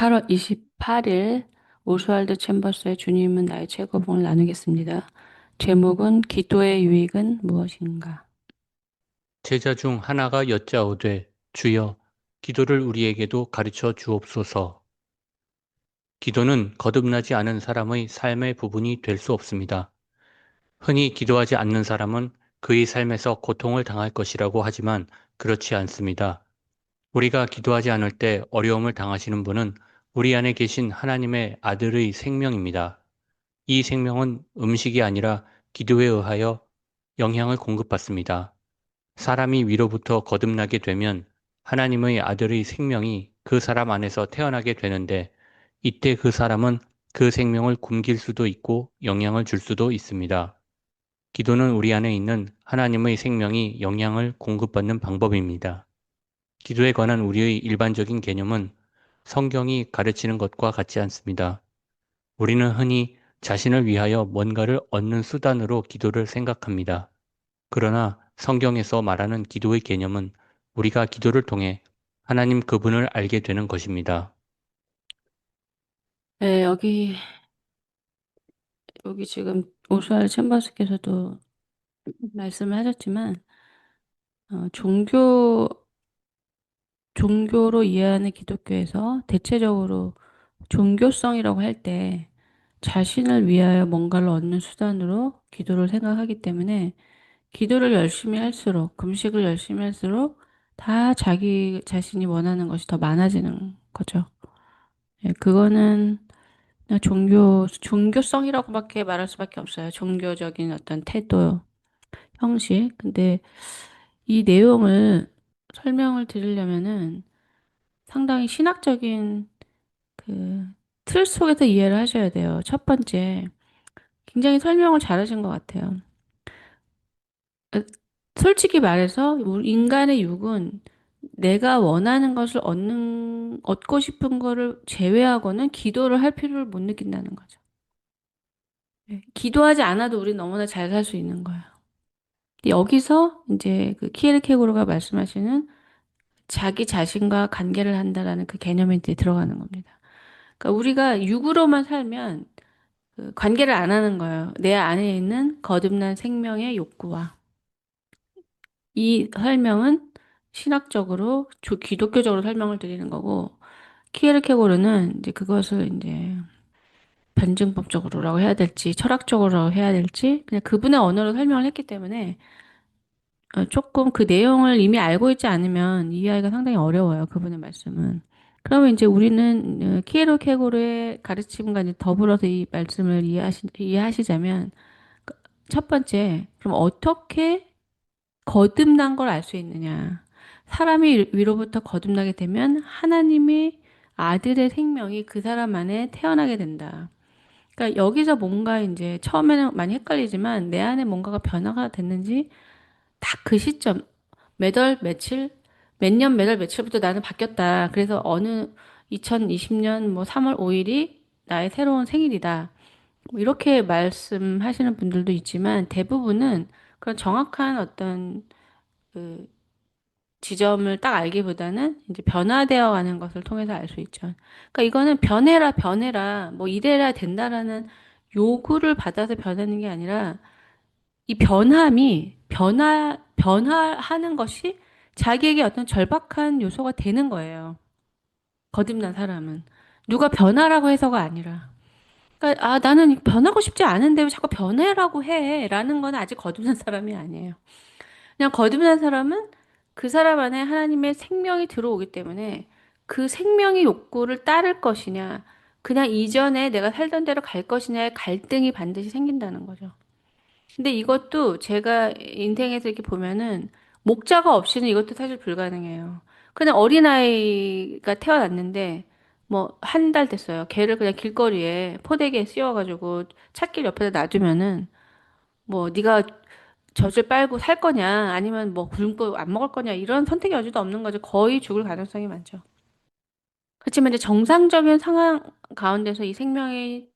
8월 28일 오스왈드 챔버스의 주님은 나의 최고봉을 나누겠습니다. 제목은 기도의 유익은 무엇인가? 제자 중 하나가 여짜오되 주여 기도를 우리에게도 가르쳐 주옵소서. 기도는 거듭나지 않은 사람의 삶의 부분이 될 수 없습니다. 흔히 기도하지 않는 사람은 그의 삶에서 고통을 당할 것이라고 하지만 그렇지 않습니다. 우리가 기도하지 않을 때 어려움을 당하시는 분은 우리 안에 계신 하나님의 아들의 생명입니다. 이 생명은 음식이 아니라 기도에 의하여 영향을 공급받습니다. 사람이 위로부터 거듭나게 되면 하나님의 아들의 생명이 그 사람 안에서 태어나게 되는데 이때 그 사람은 그 생명을 굶길 수도 있고 영향을 줄 수도 있습니다. 기도는 우리 안에 있는 하나님의 생명이 영향을 공급받는 방법입니다. 기도에 관한 우리의 일반적인 개념은 성경이 가르치는 것과 같지 않습니다. 우리는 흔히 자신을 위하여 뭔가를 얻는 수단으로 기도를 생각합니다. 그러나 성경에서 말하는 기도의 개념은 우리가 기도를 통해 하나님 그분을 알게 되는 것입니다. 네, 여기 여기 지금 오스왈드 챔버스께서도 말씀을 하셨지만 어, 종교 종교로 이해하는 기독교에서 대체적으로 종교성이라고 할 때 자신을 위하여 뭔가를 얻는 수단으로 기도를 생각하기 때문에 기도를 열심히 할수록, 금식을 열심히 할수록 다 자기 자신이 원하는 것이 더 많아지는 거죠. 예, 그거는 종교, 종교성이라고밖에 말할 수밖에 없어요. 종교적인 어떤 태도, 형식. 근데 이 내용을 설명을 드리려면은 상당히 신학적인 그 틀 속에서 이해를 하셔야 돼요. 첫 번째, 굉장히 설명을 잘하신 것 같아요. 어, 솔직히 말해서 인간의 육은 내가 원하는 것을 얻는 얻고 싶은 거를 제외하고는 기도를 할 필요를 못 느낀다는 거죠. 네, 기도하지 않아도 우리 너무나 잘 살 수 있는 거예요. 여기서 이제 그 키에르케고르가 말씀하시는 자기 자신과 관계를 한다라는 그 개념이 이제 들어가는 겁니다. 그러니까 우리가 육으로만 살면 그 관계를 안 하는 거예요. 내 안에 있는 거듭난 생명의 욕구와 이 설명은 신학적으로 조- 기독교적으로 설명을 드리는 거고 키에르케고르는 이제 그것을 이제 변증법적으로라고 해야 될지 철학적으로 해야 될지 그냥 그분의 언어로 설명을 했기 때문에 어, 조금 그 내용을 이미 알고 있지 않으면 이해하기가 상당히 어려워요. 그분의 말씀은. 그러면 이제 우리는 어, 키에르케고르의 가르침과 이제 더불어서 이 말씀을 이해하시, 이해하시자면 그첫 번째, 그럼 어떻게 거듭난 걸 알 수 있느냐? 사람이 위로부터 거듭나게 되면 하나님의 아들의 생명이 그 사람 안에 태어나게 된다. 그러니까 여기서 뭔가 이제 처음에는 많이 헷갈리지만 내 안에 뭔가가 변화가 됐는지 딱 그 시점 몇 월 며칠 몇 년 몇 월 며칠부터 나는 바뀌었다. 그래서 어느 2020년 뭐 3월 5일이 나의 새로운 생일이다. 뭐 이렇게 말씀하시는 분들도 있지만 대부분은 그런 정확한 어떤 그 지점을 딱 알기보다는 이제 변화되어 가는 것을 통해서 알 수 있죠. 그러니까 이거는 변해라, 변해라, 뭐 이래라 된다라는 요구를 받아서 변하는 게 아니라 이 변함이 변화, 변화하는 것이 자기에게 어떤 절박한 요소가 되는 거예요. 거듭난 사람은. 누가 변화라고 해서가 아니라. 그러니까, 아, 나는 변하고 싶지 않은데 왜 자꾸 변해라고 해? 라는 건 아직 거듭난 사람이 아니에요. 그냥 거듭난 사람은 그 사람 안에 하나님의 생명이 들어오기 때문에 그 생명의 욕구를 따를 것이냐, 그냥 이전에 내가 살던 대로 갈 것이냐의 갈등이 반드시 생긴다는 거죠. 근데 이것도 제가 인생에서 이렇게 보면은 목자가 없이는 이것도 사실 불가능해요. 그냥 어린아이가 태어났는데 뭐 한 달 됐어요. 걔를 그냥 길거리에 포대기에 씌워가지고 찻길 옆에다 놔두면은 뭐 네가 젖을 빨고 살 거냐 아니면 뭐 굶고 안 먹을 거냐 이런 선택의 여지도 없는 거죠. 거의 죽을 가능성이 많죠. 그렇지만 이제 정상적인 상황 가운데서 이 생명이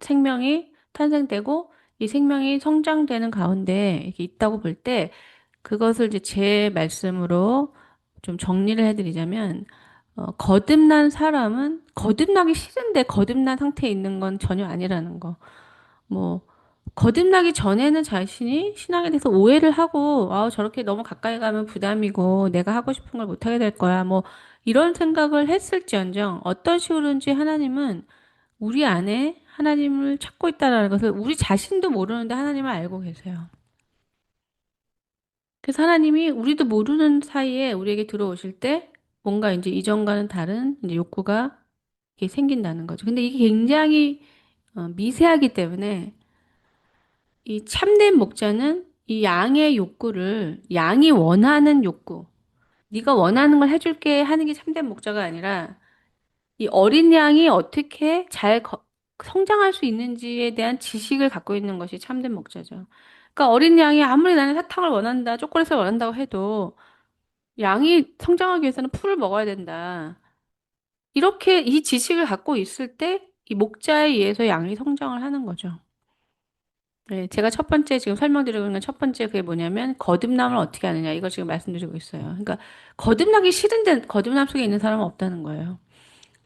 생명이 탄생되고 이 생명이 성장되는 가운데 이렇게 있다고 볼 때 그것을 이제 제 말씀으로 좀 정리를 해드리자면 어, 거듭난 사람은 거듭나기 싫은데 거듭난 상태에 있는 건 전혀 아니라는 거. 뭐 거듭나기 전에는 자신이 신앙에 대해서 오해를 하고, 아, 저렇게 너무 가까이 가면 부담이고, 내가 하고 싶은 걸 못하게 될 거야. 뭐, 이런 생각을 했을지언정, 어떤 식으로든지 하나님은 우리 안에 하나님을 찾고 있다는 것을 우리 자신도 모르는데 하나님을 알고 계세요. 그래서 하나님이 우리도 모르는 사이에 우리에게 들어오실 때 뭔가 이제 이전과는 다른 이제 욕구가 생긴다는 거죠. 근데 이게 굉장히 어, 미세하기 때문에 이 참된 목자는 이 양의 욕구를 양이 원하는 욕구, 네가 원하는 걸 해줄게 하는 게 참된 목자가 아니라 이 어린 양이 어떻게 잘 거- 성장할 수 있는지에 대한 지식을 갖고 있는 것이 참된 목자죠. 그러니까 어린 양이 아무리 나는 사탕을 원한다, 초콜릿을 원한다고 해도 양이 성장하기 위해서는 풀을 먹어야 된다. 이렇게 이 지식을 갖고 있을 때 이 목자에 의해서 양이 성장을 하는 거죠. 네, 제가 첫 번째 지금 설명드리고 있는 건첫 번째 그게 뭐냐면 거듭남을 어떻게 하느냐 이거 지금 말씀드리고 있어요. 그러니까 거듭나기 싫은데 거듭남 속에 있는 사람은 없다는 거예요.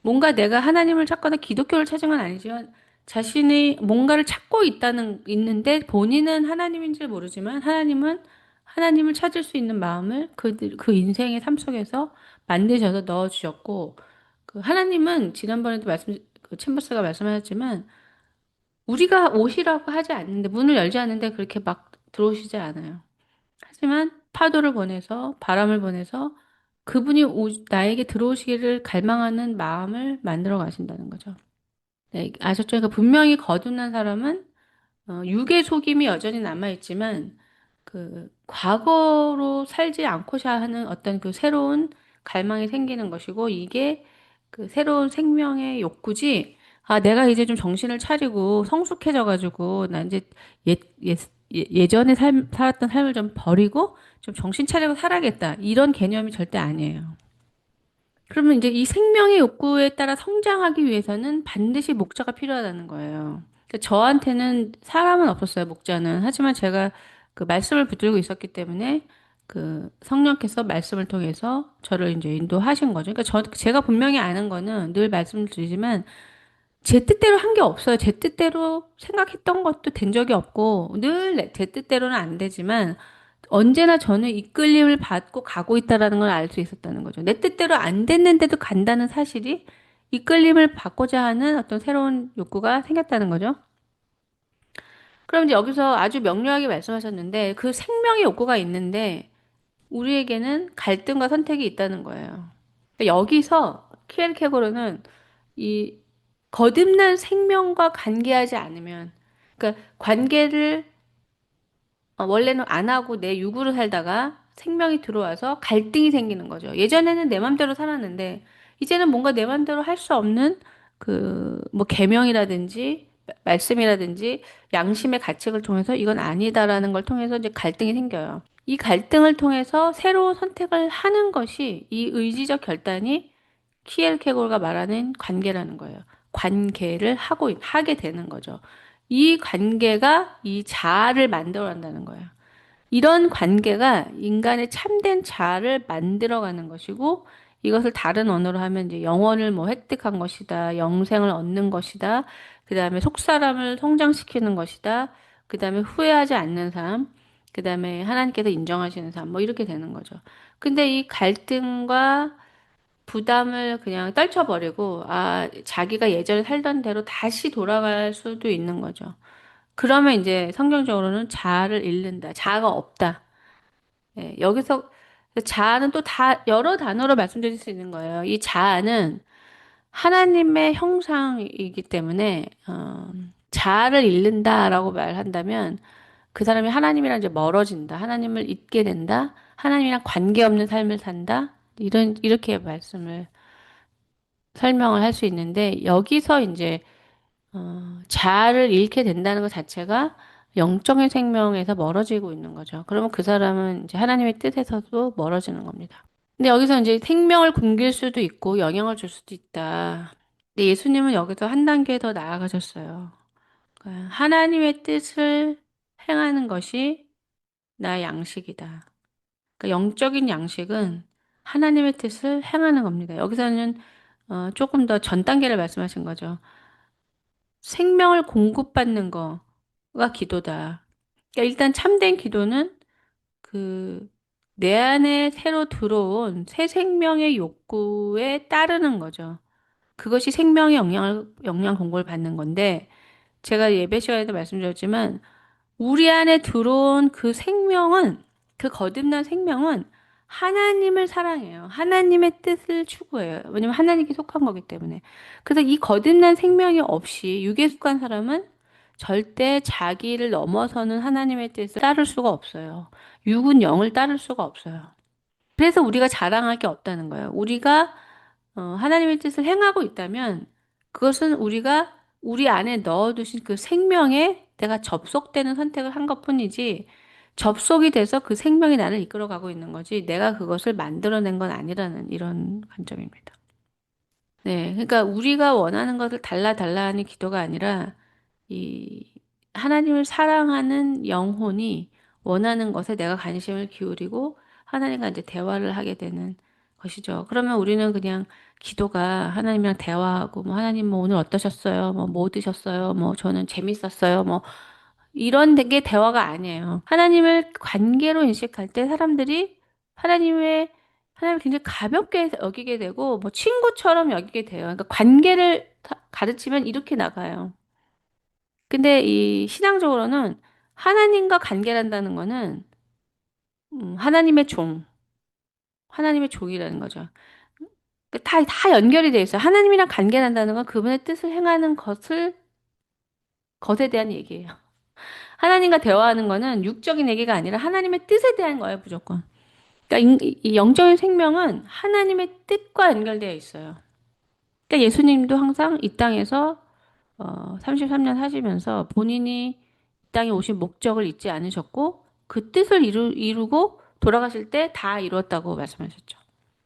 뭔가 내가 하나님을 찾거나 기독교를 찾은 건 아니지만 자신이 뭔가를 찾고 있다는 있는데 본인은 하나님인지 모르지만 하나님은 하나님을 찾을 수 있는 마음을 그, 그 인생의 삶 속에서 만드셔서 넣어 주셨고 그 하나님은 지난번에도 말씀 그 챔버스가 말씀하셨지만 우리가 오시라고 하지 않는데 문을 열지 않는데 그렇게 막 들어오시지 않아요. 하지만 파도를 보내서 바람을 보내서 그분이 오- 나에게 들어오시기를 갈망하는 마음을 만들어 가신다는 거죠. 네, 아셨죠? 그러니까 분명히 거듭난 사람은 어, 육의 속임이 여전히 남아 있지만 그 과거로 살지 않고자 하는 어떤 그 새로운 갈망이 생기는 것이고 이게 그 새로운 생명의 욕구지 아 내가 이제 좀 정신을 차리고 성숙해져 가지고 나 이제 옛, 옛, 예- 예전에 삶, 살았던 삶을 좀 버리고 좀 정신 차리고 살아야겠다 이런 개념이 절대 아니에요. 그러면 이제 이 생명의 욕구에 따라 성장하기 위해서는 반드시 목자가 필요하다는 거예요. 그러니까 저한테는 사람은 없었어요, 목자는. 하지만 제가 그 말씀을 붙들고 있었기 때문에 그 성령께서 말씀을 통해서 저를 이제 인도하신 거죠. 그러니까 저, 제가 분명히 아는 거는 늘 말씀을 드리지만 제 뜻대로 한 게 없어요. 제 뜻대로 생각했던 것도 된 적이 없고 늘 제 뜻대로는 안 되지만 언제나 저는 이끌림을 받고 가고 있다라는 걸 알 수 있었다는 거죠. 내 뜻대로 안 됐는데도 간다는 사실이 이끌림을 받고자 하는 어떤 새로운 욕구가 생겼다는 거죠. 그럼 이제 여기서 아주 명료하게 말씀하셨는데 그 생명의 욕구가 있는데 우리에게는 갈등과 선택이 있다는 거예요. 여기서 키엘케고르는 이 거듭난 생명과 관계하지 않으면 그러니까 관계를 어, 원래는 안 하고 내 육으로 살다가 생명이 들어와서 갈등이 생기는 거죠. 예전에는 내 맘대로 살았는데 이제는 뭔가 내 맘대로 할 수 없는 그 뭐 계명이라든지 마- 말씀이라든지 양심의 가책을 통해서 이건 아니다라는 걸 통해서 이제 갈등이 생겨요. 이 갈등을 통해서 새로운 선택을 하는 것이 이 의지적 결단이 키엘케고르가 말하는 관계라는 거예요. 관계를 하고 있- 하게 되는 거죠. 이 관계가 이 자아를 만들어 간다는 거예요. 이런 관계가 인간의 참된 자아를 만들어가는 것이고 이것을 다른 언어로 하면 이제 영혼을 뭐 획득한 것이다, 영생을 얻는 것이다, 그 다음에 속 사람을 성장시키는 것이다, 그 다음에 후회하지 않는 삶, 그 다음에 하나님께서 인정하시는 삶, 뭐 이렇게 되는 거죠. 근데 이 갈등과 부담을 그냥 떨쳐버리고, 아, 자기가 예전에 살던 대로 다시 돌아갈 수도 있는 거죠. 그러면 이제 성경적으로는 자아를 잃는다. 자아가 없다. 예, 여기서 자아는 또 다 여러 단어로 말씀드릴 수 있는 거예요. 이 자아는 하나님의 형상이기 때문에 어, 자아를 잃는다라고 말한다면 그 사람이 하나님이랑 이제 멀어진다. 하나님을 잊게 된다. 하나님이랑 관계없는 삶을 산다. 이런 이렇게 말씀을 설명을 할 수 있는데 여기서 이제 어, 자아를 잃게 된다는 것 자체가 영적인 생명에서 멀어지고 있는 거죠. 그러면 그 사람은 이제 하나님의 뜻에서도 멀어지는 겁니다. 근데 여기서 이제 생명을 굶길 수도 있고 영향을 줄 수도 있다. 근데 예수님은 여기서 한 단계 더 나아가셨어요. 그러니까 하나님의 뜻을 행하는 것이 나의 양식이다. 그러니까 영적인 양식은 하나님의 뜻을 행하는 겁니다. 여기서는 어, 조금 더 전 단계를 말씀하신 거죠. 생명을 공급받는 거가 기도다. 그러니까 일단 참된 기도는 그 내 안에 새로 들어온 새 생명의 욕구에 따르는 거죠. 그것이 생명의 영향을, 영양 공급을 받는 건데, 제가 예배 시간에도 말씀드렸지만, 우리 안에 들어온 그 생명은, 그 거듭난 생명은 하나님을 사랑해요. 하나님의 뜻을 추구해요. 왜냐면 하나님께 속한 거기 때문에. 그래서 이 거듭난 생명이 없이 육에 속한 사람은 절대 자기를 넘어서는 하나님의 뜻을 따를 수가 없어요. 육은 영을 따를 수가 없어요. 그래서 우리가 자랑할 게 없다는 거예요. 우리가 어, 하나님의 뜻을 행하고 있다면 그것은 우리가 우리 안에 넣어두신 그 생명에 내가 접속되는 선택을 한 것뿐이지 접속이 돼서 그 생명이 나를 이끌어가고 있는 거지 내가 그것을 만들어낸 건 아니라는 이런 관점입니다. 네, 그러니까 우리가 원하는 것을 달라 달라 하는 기도가 아니라 이 하나님을 사랑하는 영혼이 원하는 것에 내가 관심을 기울이고 하나님과 이제 대화를 하게 되는 것이죠. 그러면 우리는 그냥 기도가 하나님이랑 대화하고 뭐 하나님 뭐 오늘 어떠셨어요? 뭐 뭐 드셨어요? 뭐 저는 재밌었어요. 뭐 이런 게 대화가 아니에요. 하나님을 관계로 인식할 때 사람들이 하나님의 하나님을 굉장히 가볍게 여기게 되고 뭐 친구처럼 여기게 돼요. 그러니까 관계를 가르치면 이렇게 나가요. 근데 이 신앙적으로는 하나님과 관계를 한다는 거는 음, 하나님의 종, 하나님의 종이라는 거죠. 다, 다 연결이 돼 있어요. 하나님이랑 관계를 한다는 건 그분의 뜻을 행하는 것을, 것에 대한 얘기예요. 하나님과 대화하는 거는 육적인 얘기가 아니라 하나님의 뜻에 대한 거예요, 무조건. 그러니까 이, 이 영적인 생명은 하나님의 뜻과 연결되어 있어요. 그러니까 예수님도 항상 이 땅에서 어, 33년 사시면서 본인이 이 땅에 오신 목적을 잊지 않으셨고 그 뜻을 이루, 이루고 돌아가실 때 다 이루었다고 말씀하셨죠.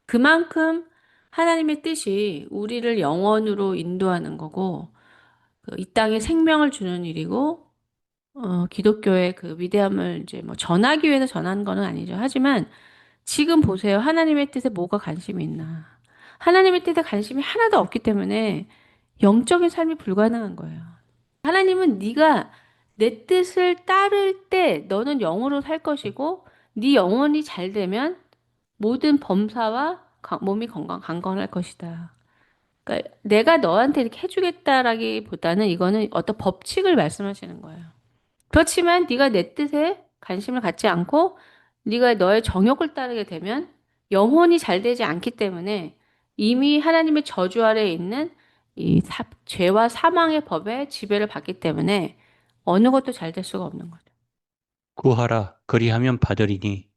그만큼 하나님의 뜻이 우리를 영원으로 인도하는 거고 그이 땅에 생명을 주는 일이고 어, 기독교의 그 위대함을 이제 뭐 전하기 위해서 전하는 거는 아니죠. 하지만 지금 보세요. 하나님의 뜻에 뭐가 관심이 있나? 하나님의 뜻에 관심이 하나도 없기 때문에 영적인 삶이 불가능한 거예요. 하나님은 네가 내 뜻을 따를 때 너는 영으로 살 것이고 네 영혼이 잘 되면 모든 범사와 몸이 건강 강건할 것이다. 그러니까 내가 너한테 이렇게 해주겠다라기보다는 이거는 어떤 법칙을 말씀하시는 거예요. 그렇지만 네가 내 뜻에 관심을 갖지 않고 네가 너의 정욕을 따르게 되면 영혼이 잘 되지 않기 때문에 이미 하나님의 저주 아래에 있는 이 사, 죄와 사망의 법에 지배를 받기 때문에 어느 것도 잘 될 수가 없는 거죠. 구하라 그리하면 받으리니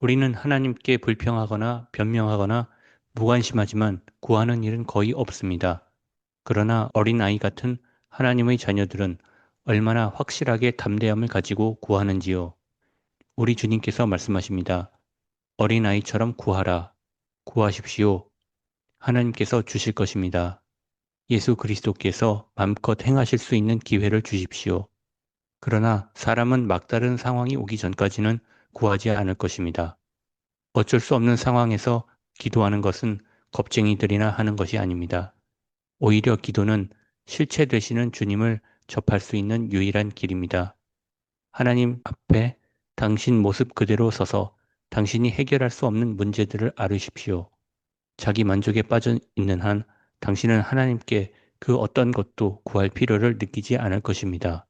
우리는 하나님께 불평하거나 변명하거나 무관심하지만 구하는 일은 거의 없습니다. 그러나 어린 아이 같은 하나님의 자녀들은 얼마나 확실하게 담대함을 가지고 구하는지요. 우리 주님께서 말씀하십니다. 어린아이처럼 구하라. 구하십시오. 하나님께서 주실 것입니다. 예수 그리스도께서 맘껏 행하실 수 있는 기회를 주십시오. 그러나 사람은 막다른 상황이 오기 전까지는 구하지 않을 것입니다. 어쩔 수 없는 상황에서 기도하는 것은 겁쟁이들이나 하는 것이 아닙니다. 오히려 기도는 실체 되시는 주님을 접할 수 있는 유일한 길입니다. 하나님 앞에 당신 모습 그대로 서서 당신이 해결할 수 없는 문제들을 아르십시오. 자기 만족에 빠져 있는 한 당신은 하나님께 그 어떤 것도 구할 필요를 느끼지 않을 것입니다.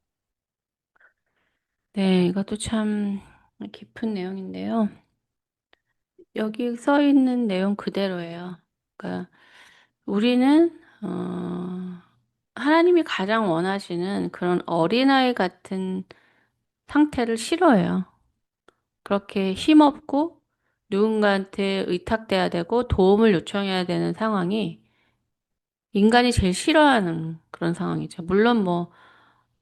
네, 이것도 참 깊은 내용인데요. 여기 써 있는 내용 그대로예요. 그러니까 우리는 어, 하나님이 가장 원하시는 그런 어린아이 같은 상태를 싫어해요. 그렇게 힘없고 누군가한테 의탁돼야 되고 도움을 요청해야 되는 상황이 인간이 제일 싫어하는 그런 상황이죠. 물론 뭐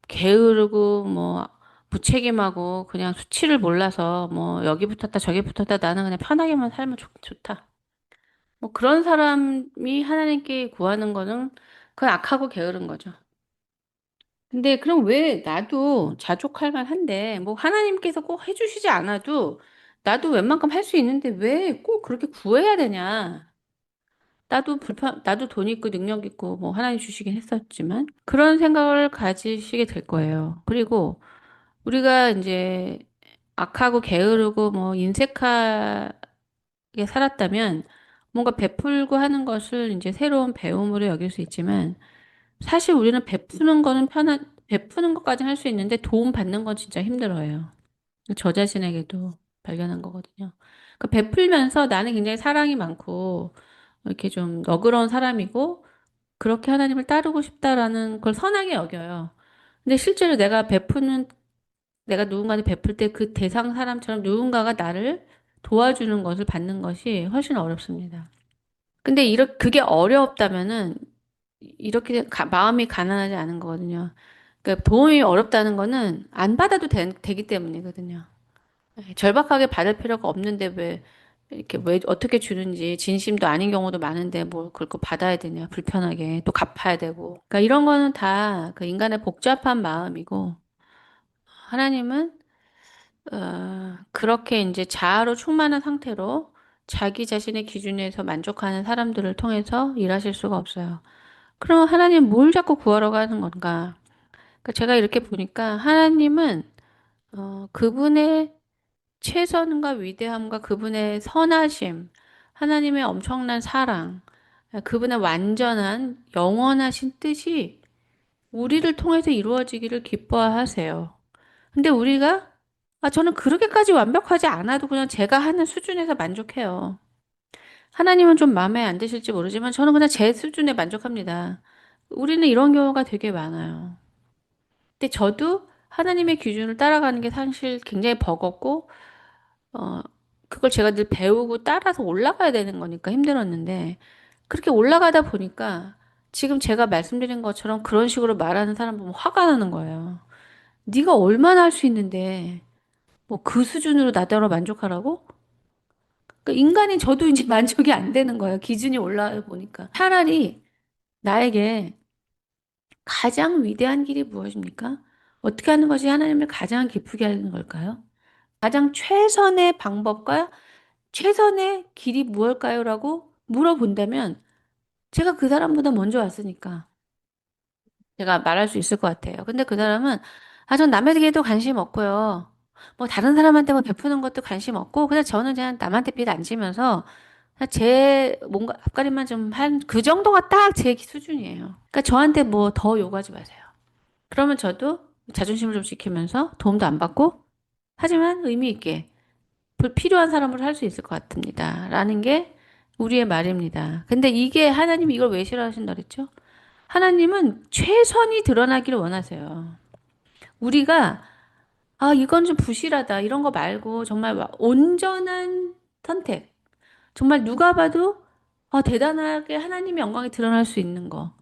게으르고 뭐 무책임하고 그냥 수치를 몰라서 뭐 여기 붙었다 저기 붙었다 나는 그냥 편하게만 살면 좋, 좋다. 뭐 그런 사람이 하나님께 구하는 거는 그건 악하고 게으른 거죠. 근데 그럼 왜 나도 자족할 만한데 뭐 하나님께서 꼭 해주시지 않아도 나도 웬만큼 할 수 있는데 왜 꼭 그렇게 구해야 되냐? 나도 불편, 나도 돈 있고 능력 있고 뭐 하나님 주시긴 했었지만 그런 생각을 가지시게 될 거예요. 그리고 우리가 이제 악하고 게으르고 뭐 인색하게 살았다면 뭔가 베풀고 하는 것을 이제 새로운 배움으로 여길 수 있지만 사실 우리는 베푸는 거는 편한, 베푸는 것까지는 할수 있는데 도움 받는 건 진짜 힘들어요. 저 자신에게도 발견한 거거든요. 그러니까 베풀면서 나는 굉장히 사랑이 많고 이렇게 좀 너그러운 사람이고 그렇게 하나님을 따르고 싶다라는 걸 선하게 여겨요. 근데 실제로 내가 베푸는 내가 누군가한테 베풀 때 그 대상 사람처럼 누군가가 나를 도와주는 것을 받는 것이 훨씬 어렵습니다. 근데 이렇게 그게 어렵다면은 이렇게 가- 마음이 가난하지 않은 거거든요. 그러니까 도움이 어렵다는 거는 안 받아도 되, 되기 때문이거든요. 네, 절박하게 받을 필요가 없는데 왜 이렇게 왜 어떻게 주는지 진심도 아닌 경우도 많은데 뭐 그걸 거 받아야 되냐 불편하게 또 갚아야 되고 그러니까 이런 거는 다 그 인간의 복잡한 마음이고 하나님은 어, 그렇게 이제 자아로 충만한 상태로 자기 자신의 기준에서 만족하는 사람들을 통해서 일하실 수가 없어요. 그럼 하나님 뭘 자꾸 구하러 가는 건가? 그러니까 제가 이렇게 보니까 하나님은 어, 그분의 최선과 위대함과 그분의 선하심, 하나님의 엄청난 사랑, 그분의 완전한 영원하신 뜻이 우리를 통해서 이루어지기를 기뻐하세요. 근데 우리가 아, 저는 그렇게까지 완벽하지 않아도 그냥 제가 하는 수준에서 만족해요. 하나님은 좀 마음에 안 드실지 모르지만 저는 그냥 제 수준에 만족합니다. 우리는 이런 경우가 되게 많아요. 근데 저도 하나님의 기준을 따라가는 게 사실 굉장히 버겁고 어, 그걸 제가 늘 배우고 따라서 올라가야 되는 거니까 힘들었는데, 그렇게 올라가다 보니까 지금 제가 말씀드린 것처럼 그런 식으로 말하는 사람 보면 화가 나는 거예요. 네가 얼마나 할 수 있는데, 뭐 그 수준으로 나더러 만족하라고? 그러니까 인간인 저도 이제 만족이 안 되는 거예요. 기준이 올라가 보니까. 차라리 나에게 가장 위대한 길이 무엇입니까? 어떻게 하는 것이 하나님을 가장 기쁘게 하는 걸까요? 가장 최선의 방법과 최선의 길이 무엇일까요? 라고 물어본다면 제가 그 사람보다 먼저 왔으니까 제가 말할 수 있을 것 같아요. 근데 그 사람은 아, 전 남에게도 관심 없고요. 뭐 다른 사람한테 뭐 베푸는 것도 관심 없고 그냥 저는 그냥 남한테 빚 안 지면서 제 뭔가 앞가림만 좀 한 그 정도가 딱 제 수준이에요. 그러니까 저한테 뭐 더 요구하지 마세요. 그러면 저도 자존심을 좀 지키면서 도움도 안 받고 하지만 의미 있게 불필요한 사람으로 할 수 있을 것 같습니다. 라는 게 우리의 말입니다. 근데 이게 하나님이 이걸 왜 싫어하신다 그랬죠? 하나님은 최선이 드러나기를 원하세요. 우리가 아, 이건 좀 부실하다. 이런 거 말고 정말 온전한 선택. 정말 누가 봐도 아, 대단하게 하나님의 영광이 드러날 수 있는 거.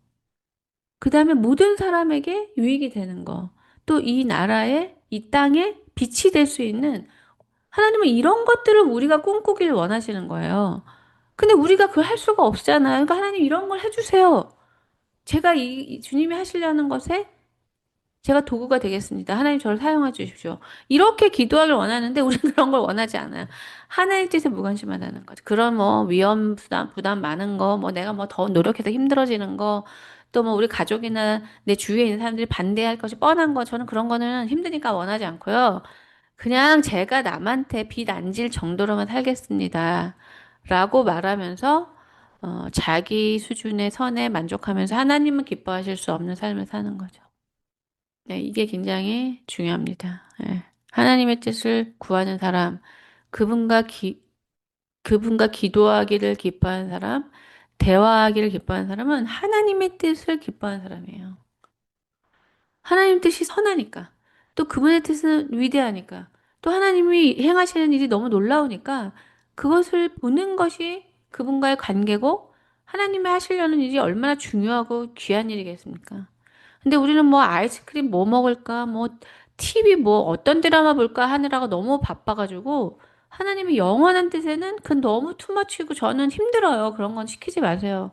그 다음에 모든 사람에게 유익이 되는 거. 또 이 나라에, 이 땅에 빛이 될 수 있는 하나님은 이런 것들을 우리가 꿈꾸기를 원하시는 거예요. 근데 우리가 그걸 할 수가 없잖아요. 그러니까 하나님 이런 걸 해주세요. 제가 이, 이 주님이 하시려는 것에 제가 도구가 되겠습니다. 하나님 저를 사용해 주십시오. 이렇게 기도하길 원하는데 우리는 그런 걸 원하지 않아요. 하나님 뜻에 무관심하다는 거죠. 그런 뭐 위험 부담, 부담 많은 거, 뭐 내가 뭐 더 노력해서 힘들어지는 거, 또 뭐 우리 가족이나 내 주위에 있는 사람들이 반대할 것이 뻔한 거, 저는 그런 거는 힘드니까 원하지 않고요. 그냥 제가 남한테 빚 안 질 정도로만 살겠습니다. 라고 말하면서 어, 자기 수준의 선에 만족하면서 하나님은 기뻐하실 수 없는 삶을 사는 거죠. 네, 이게 굉장히 중요합니다. 예. 하나님의 뜻을 구하는 사람, 그분과 기, 그분과 기도하기를 기뻐하는 사람, 대화하기를 기뻐하는 사람은 하나님의 뜻을 기뻐하는 사람이에요. 하나님 뜻이 선하니까. 또 그분의 뜻은 위대하니까. 또 하나님이 행하시는 일이 너무 놀라우니까 그것을 보는 것이 그분과의 관계고 하나님이 하시려는 일이 얼마나 중요하고 귀한 일이겠습니까? 근데 우리는 뭐 아이스크림 뭐 먹을까, 뭐 TV 뭐 어떤 드라마 볼까 하느라고 너무 바빠가지고 하나님의 영원한 뜻에는 그 너무 투머치고 저는 힘들어요. 그런 건 시키지 마세요.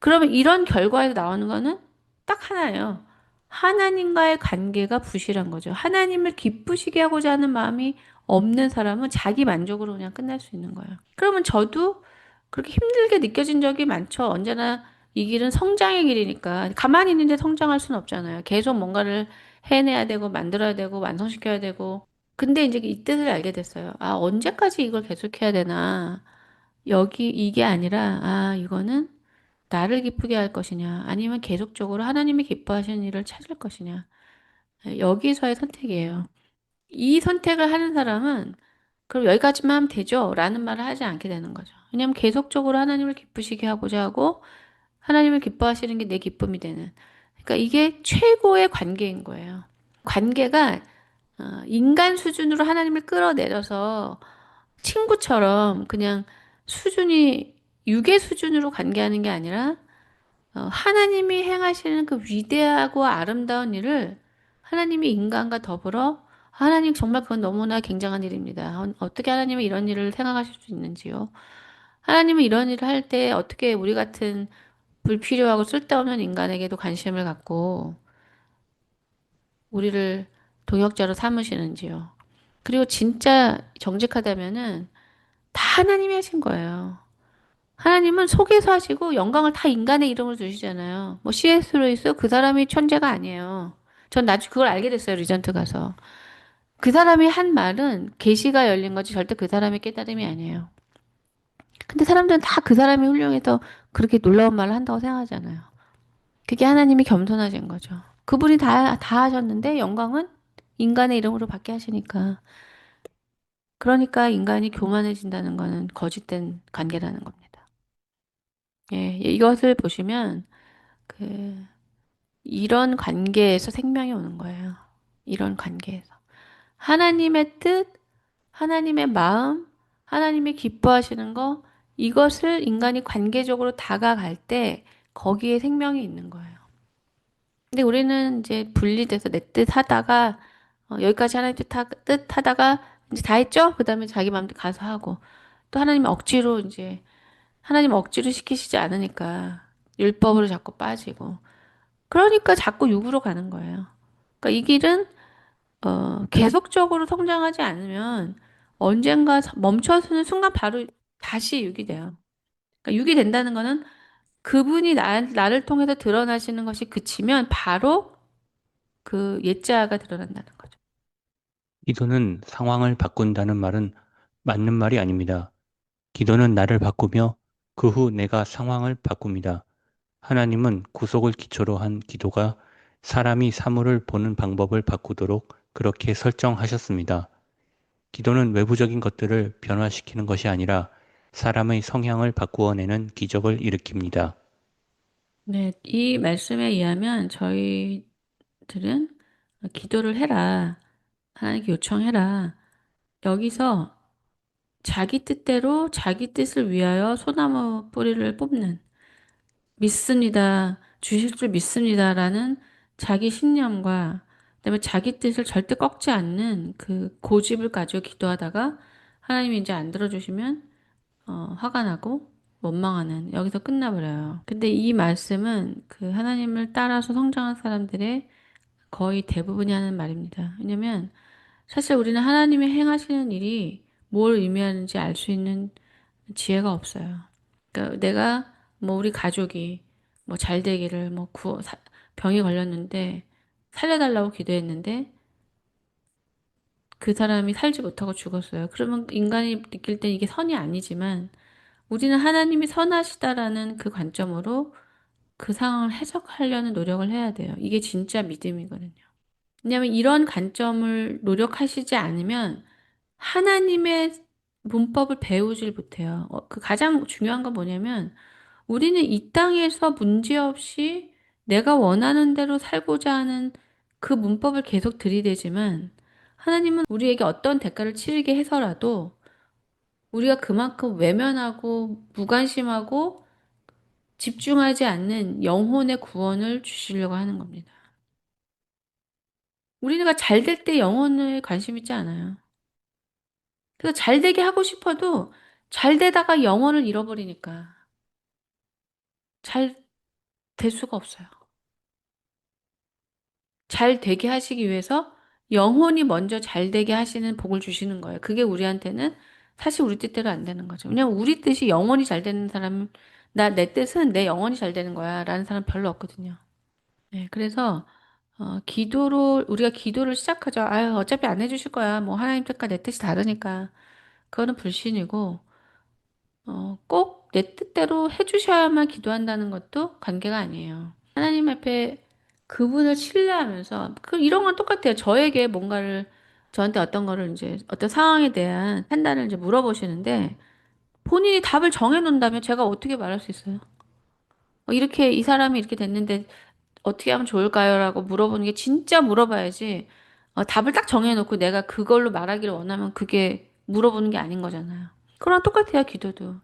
그러면 이런 결과에서 나오는 거는 딱 하나예요. 하나님과의 관계가 부실한 거죠. 하나님을 기쁘시게 하고자 하는 마음이 없는 사람은 자기 만족으로 그냥 끝날 수 있는 거예요. 그러면 저도 그렇게 힘들게 느껴진 적이 많죠. 언제나 이 길은 성장의 길이니까 가만히 있는데 성장할 수는 없잖아요. 계속 뭔가를 해내야 되고 만들어야 되고 완성시켜야 되고. 근데 이제 이 뜻을 알게 됐어요. 아, 언제까지 이걸 계속해야 되나? 여기 이게 아니라 아, 이거는 나를 기쁘게 할 것이냐, 아니면 계속적으로 하나님이 기뻐하시는 일을 찾을 것이냐. 여기서의 선택이에요. 이 선택을 하는 사람은 그럼 여기까지만 하면 되죠? 라는 말을 하지 않게 되는 거죠. 왜냐하면 계속적으로 하나님을 기쁘시게 하고자 하고 하나님을 기뻐하시는 게 내 기쁨이 되는. 그러니까 이게 최고의 관계인 거예요. 관계가 어, 인간 수준으로 하나님을 끌어내려서 친구처럼 그냥 수준이 유괴 수준으로 관계하는 게 아니라 어, 하나님이 행하시는 그 위대하고 아름다운 일을 하나님이 인간과 더불어 하나님 정말 그건 너무나 굉장한 일입니다. 어, 어떻게 하나님은 이런 일을 생각하실 수 있는지요? 하나님은 이런 일을 할 때 어떻게 우리 같은 불필요하고 쓸데없는 인간에게도 관심을 갖고 우리를 동역자로 삼으시는지요? 그리고 진짜 정직하다면은 다 하나님이 하신 거예요. 하나님은 속에서 하시고 영광을 다 인간의 이름으로 주시잖아요. 뭐 C.S. 루이스 그 사람이 천재가 아니에요. 전 나중에 그걸 알게 됐어요. 리전트 가서. 그 사람이 한 말은 계시가 열린 거지 절대 그 사람의 깨달음이 아니에요. 근데 사람들은 다 그 사람이 훌륭해서 그렇게 놀라운 말을 한다고 생각하잖아요. 그게 하나님이 겸손하신 거죠. 그분이 다, 다 하셨는데 영광은 인간의 이름으로 받게 하시니까. 그러니까 인간이 교만해진다는 거는 거짓된 관계라는 겁니다. 예, 이것을 보시면 그 이런 관계에서 생명이 오는 거예요. 이런 관계에서. 하나님의 뜻, 하나님의 마음, 하나님이 기뻐하시는 거, 이것을 인간이 관계적으로 다가갈 때 거기에 생명이 있는 거예요. 근데 우리는 이제 분리돼서 내 뜻 하다가, 어, 여기까지 하나님 뜻, 하다가 이제 다 했죠? 그 다음에 자기 마음대로 가서 하고. 또 하나님 억지로 이제, 하나님 억지로 시키시지 않으니까 율법으로 자꾸 빠지고. 그러니까 자꾸 육으로 가는 거예요. 그러니까 이 길은 어, 계속적으로 성장하지 않으면 언젠가 멈춰서는 순간 바로 다시 육이 돼요. 그러니까 육이 된다는 거는 그분이 나, 나를 통해서 드러나시는 것이 그치면 바로 그 옛자가 드러난다는 거죠. 기도는 상황을 바꾼다는 말은 맞는 말이 아닙니다. 기도는 나를 바꾸며 그 후 내가 상황을 바꿉니다. 하나님은 구속을 기초로 한 기도가 사람이 사물을 보는 방법을 바꾸도록 그렇게 설정하셨습니다. 기도는 외부적인 것들을 변화시키는 것이 아니라 사람의 성향을 바꾸어내는 기적을 일으킵니다. 네, 이 말씀에 의하면 저희들은 기도를 해라. 하나님께 요청해라. 여기서 자기 뜻대로 자기 뜻을 위하여 소나무 뿌리를 뽑는 믿습니다. 주실 줄 믿습니다라는 자기 신념과 그다음에 자기 뜻을 절대 꺾지 않는 그 고집을 가지고 기도하다가 하나님이 이제 안 들어주시면 어, 화가 나고 원망하는 여기서 끝나버려요. 근데 이 말씀은 그 하나님을 따라서 성장한 사람들의 거의 대부분이 하는 말입니다. 왜냐면 사실 우리는 하나님이 행하시는 일이 뭘 의미하는지 알 수 있는 지혜가 없어요. 그러니까 내가 뭐 우리 가족이 뭐 잘 되기를 뭐 구, 사, 병이 걸렸는데 살려달라고 기도했는데 그 사람이 살지 못하고 죽었어요. 그러면 인간이 느낄 땐 이게 선이 아니지만 우리는 하나님이 선하시다라는 그 관점으로 그 상황을 해석하려는 노력을 해야 돼요. 이게 진짜 믿음이거든요. 왜냐하면 이런 관점을 노력하시지 않으면 하나님의 문법을 배우질 못해요. 어, 그 가장 중요한 건 뭐냐면 우리는 이 땅에서 문제없이 내가 원하는 대로 살고자 하는 그 문법을 계속 들이대지만 하나님은 우리에게 어떤 대가를 치르게 해서라도 우리가 그만큼 외면하고 무관심하고 집중하지 않는 영혼의 구원을 주시려고 하는 겁니다. 우리가 잘 될 때 영혼에 관심 있지 않아요. 그래서 잘 되게 하고 싶어도 잘 되다가 영혼을 잃어버리니까 잘 될 수가 없어요. 잘 되게 하시기 위해서 영혼이 먼저 잘 되게 하시는 복을 주시는 거예요. 그게 우리한테는 사실 우리 뜻대로 안 되는 거죠. 왜냐면 우리 뜻이 영혼이 잘 되는 사람, 나, 내 뜻은 내 영혼이 잘 되는 거야. 라는 사람 별로 없거든요. 네, 그래서, 어, 기도로, 우리가 기도를 시작하죠. 아유, 어차피 안 해주실 거야. 뭐, 하나님 뜻과 내 뜻이 다르니까. 그거는 불신이고, 어, 꼭 내 뜻대로 해주셔야만 기도한다는 것도 관계가 아니에요. 하나님 앞에 그분을 신뢰하면서, 그, 이런 건 똑같아요. 저에게 뭔가를, 저한테 어떤 거를 이제, 어떤 상황에 대한 판단을 이제 물어보시는데, 본인이 답을 정해 놓는다면 제가 어떻게 말할 수 있어요? 어, 이렇게, 이 사람이 이렇게 됐는데, 어떻게 하면 좋을까요? 라고 물어보는 게 진짜 물어봐야지, 어, 답을 딱 정해 놓고 내가 그걸로 말하기를 원하면 그게 물어보는 게 아닌 거잖아요. 그랑 똑같아요, 기도도.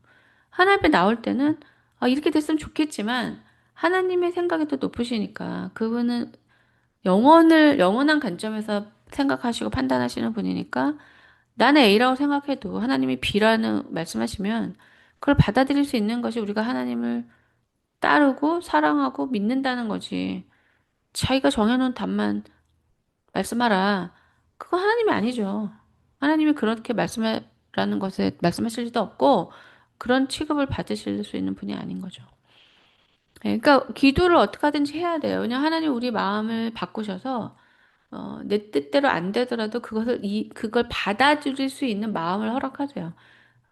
하나님 앞에 나올 때는 아, 이렇게 됐으면 좋겠지만 하나님의 생각이 더 높으시니까 그분은 영원을 영원한 관점에서 생각하시고 판단하시는 분이니까 나는 A라고 생각해도 하나님이 B라는 말씀하시면 그걸 받아들일 수 있는 것이 우리가 하나님을 따르고 사랑하고 믿는다는 거지. 자기가 정해놓은 답만 말씀하라. 그거 하나님이 아니죠. 하나님이 그렇게 말씀하라는 것에 말씀하실 리도 없고 그런 취급을 받으실 수 있는 분이 아닌 거죠. 예, 그러니까 기도를 어떻게 하든지 해야 돼요. 그냥 하나님 우리 마음을 바꾸셔서 어, 내 뜻대로 안 되더라도 그것을 이 그걸 받아들일 수 있는 마음을 허락하세요.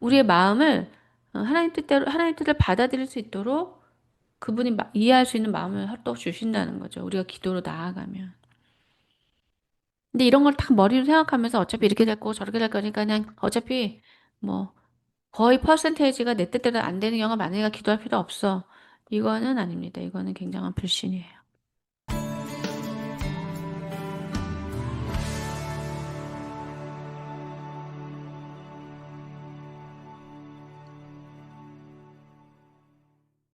우리의 마음을 어, 하나님 뜻대로 하나님 뜻을 받아들일 수 있도록 그분이 마- 이해할 수 있는 마음을 또 주신다는 거죠. 우리가 기도로 나아가면. 근데 이런 걸 딱 머리로 생각하면서 어차피 이렇게 될 거고 저렇게 될 거니까 그냥 어차피 뭐 거의 퍼센테이지가 내 뜻대로 안 되는 경우가 많으니까 기도할 필요 없어. 이거는 아닙니다. 이거는 굉장한 불신이에요.